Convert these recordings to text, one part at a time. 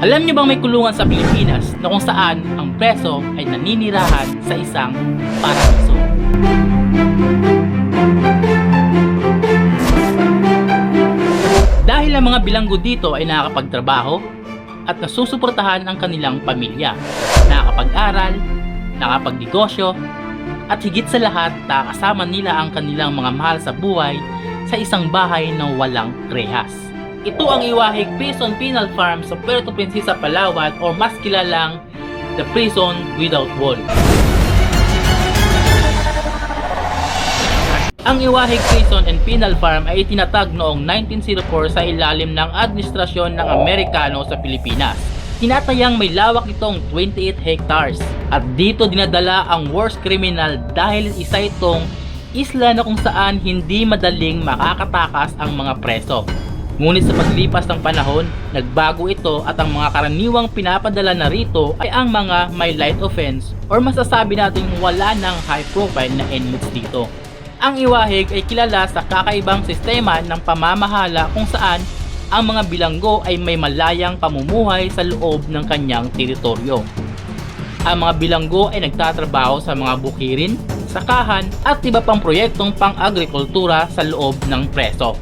Alam niyo bang may kulungan sa Pilipinas na kung saan ang preso ay naninirahan sa isang paraiso? Dahil ang mga bilanggo dito ay nakakapagtrabaho at nasusuportahan ang kanilang pamilya, nakakapag-aral, nakapagnegosyo, at higit sa lahat nakakasama nila ang kanilang mga mahal sa buhay sa isang bahay na walang rehas. Ito ang Iwahig Prison Penal Farm sa Puerto Princesa, Palawan o mas kilalang The Prison Without Wall. Ang Iwahig Prison and Penal Farm ay itinatag noong 1904 sa ilalim ng administrasyon ng Amerikano sa Pilipinas. Tinatayang may lawak itong 28 hectares at dito dinadala ang worst criminal dahil isa itong isla na kung saan hindi madaling makakatakas ang mga preso. Ngunit sa paglipas ng panahon, nagbago ito at ang mga karaniwang pinapadala na rito ay ang mga may light offense or masasabi nating wala ng high profile na inmates dito. Ang iwahig ay kilala sa kakaibang sistema ng pamamahala kung saan ang mga bilanggo ay may malayang pamumuhay sa loob ng kanyang teritoryo. Ang mga bilanggo ay nagtatrabaho sa mga bukirin, sakahan at iba pang proyektong pang-agrikultura sa loob ng preso.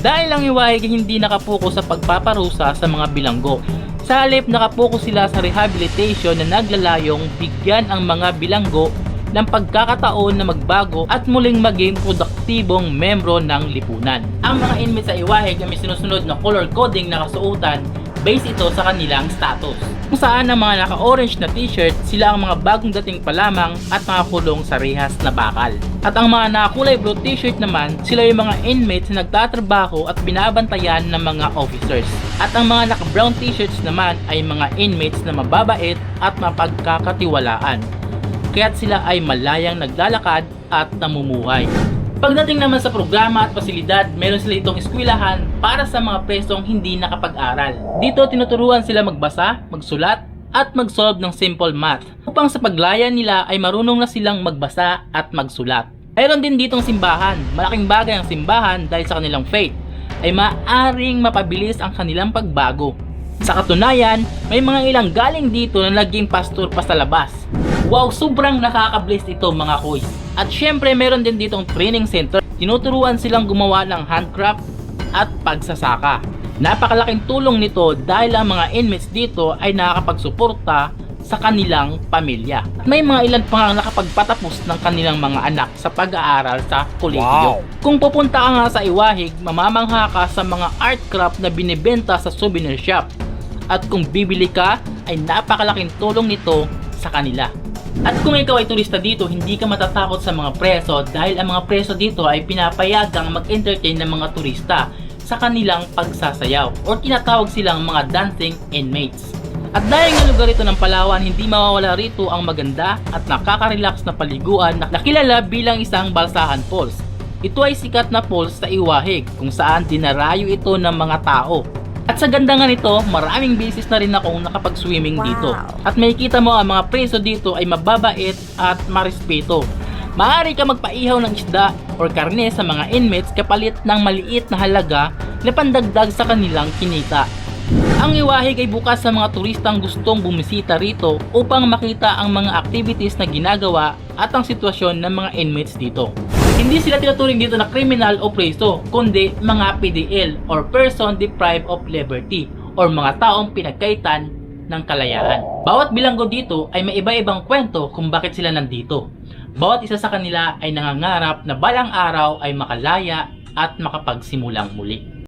Dahil ang iwahig ay hindi nakapokus sa pagpaparusa sa mga bilanggo. Sa halip nakapokus sila sa rehabilitation na naglalayong bigyan ang mga bilanggo ng pagkakataon na magbago at muling maging produktibong membro ng lipunan. Ang mga inmates sa iwahig ay may sinusunod na color coding na kasuotan base ito sa kanilang status. Kung saan ang mga naka-orange na t-shirt, sila ang mga bagong dating pa lamang at mga kulong sa rehas na bakal. At ang mga nakakulay blue t-shirt naman, sila yung mga inmates na nagtatrabaho at binabantayan ng mga officers. At ang mga naka-brown t-shirts naman ay mga inmates na mababait at mapagkakatiwalaan kaya't sila ay malayang naglalakad at namumuhay. Pagdating naman sa programa at pasilidad, meron sila itong eskwelahan para sa mga presong hindi nakapag-aral. Dito tinuturuan sila magbasa, magsulat, at mag-solve ng simple math upang sa paglaya nila ay marunong na silang magbasa at magsulat. Mayroon din ditong simbahan. Malaking bagay ang simbahan dahil sa kanilang faith ay maaring mapabilis ang kanilang pagbago. Sa katunayan, may mga ilang galing dito na naging pastor pa sa labas. Wow, sobrang nakaka-bless ito mga kuy. At syempre meron din ditong training center. Tinuturuan silang gumawa ng handcraft at pagsasaka. Napakalaking tulong nito dahil ang mga inmates dito ay nakakapagsuporta sa kanilang pamilya. At may mga ilan pa nga nakapagpatapos ng kanilang mga anak sa pag-aaral sa kolehiyo. Kung pupunta ka nga sa Iwahig, mamamangha ka sa mga art craft na binibenta sa souvenir shop. At kung bibili ka, ay napakalaking tulong nito sa kanila. At kung ikaw ay turista dito, hindi ka matatakot sa mga preso dahil ang mga preso dito ay pinapayagang mag-entertain ng mga turista sa kanilang pagsasayaw or tinatawag silang mga dancing inmates. At dahil nga lugar ito ng Palawan, hindi mawawala rito ang maganda at nakaka-relax na paliguan na nakilala bilang isang Balsahan Falls. Ito ay sikat na falls sa Iwahig kung saan dinarayo ito ng mga tao. At sa ganda nga nito, maraming beses na rin akong nakapag-swimming dito. At makikita mo ang mga preso dito ay mababait at marespeto. Maaari ka magpaihaw ng isda or karne sa mga inmates kapalit ng maliit na halaga na pandagdag sa kanilang kinita. Ang iwahig ay bukas sa mga turistang gustong bumisita rito upang makita ang mga activities na ginagawa at ang sitwasyon ng mga inmates dito. Hindi sila tinuturing dito na criminal o preso, kundi mga PDL or person deprived of liberty or mga taong pinagkaitan ng kalayaan. Bawat bilanggo dito ay may iba-ibang kwento kung bakit sila nandito. Bawat isa sa kanila ay nangangarap na balang araw ay makalaya at makapagsimulang muli.